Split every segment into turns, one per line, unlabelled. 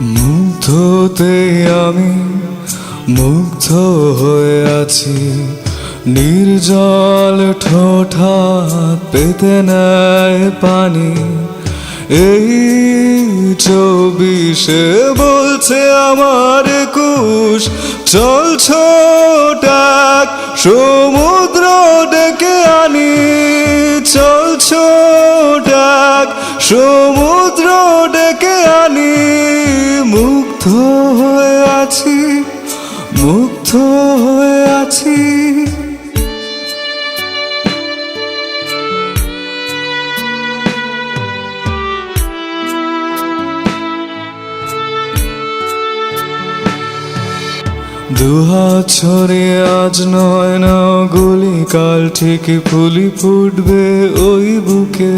মুগ্ধতে আমি মুগ্ধ হয়ে আছি। নির্জল ঠোঁঠা পেতে নেয় পানি। এই চব্বিশে বলছে আমার কুশ চল ছোটাক সমুদ্র ডেকে আনি। চল ছোটাক সমুদ্র হয়ে আছি, মুগ্ধ হয়ে আছি। দুহাত ছড়িয়ে আজ নয় না গুলি কাল ঠিক ফুলি ফুটবে ওই বুকে।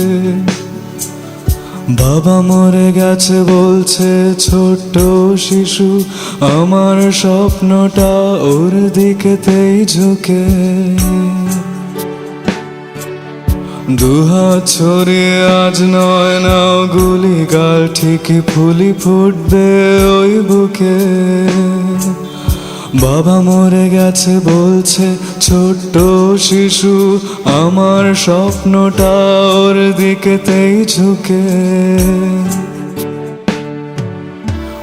বাবা মরে গেছে বলছে ছোট্ট শিশু, আমার স্বপ্নটা ওর দিকেতেই ঝুঁকে। দুহাত ছড়িয়ে আজ নয় না গুলি কাল ঠিকই ফুলি ফুটবে ওই বুকে। বাবা মরে গেছে বলছে, ছোট্ট শিশু, আমার স্বপ্নটা ওর দিকেতেই ঝুঁকে।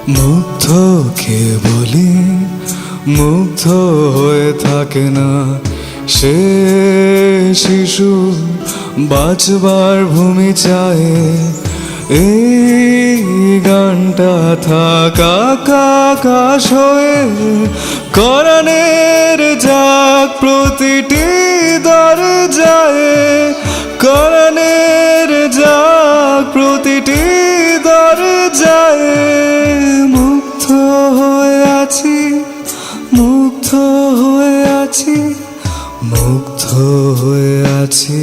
মুগ্ধ কে বলি মুগ্ধ হয়ে থাকে না। সে শিশু বাঁচবার ভূমি চায় এই গানটা থাকা কাকাশ হয়ে করণের যাক প্রতিটি দরজায় করণের যাক প্রতিটি দরজায়, মুগ্ধ হয়ে আছি, মুগ্ধ হয়ে আছি, মুগ্ধ হয়ে আছি।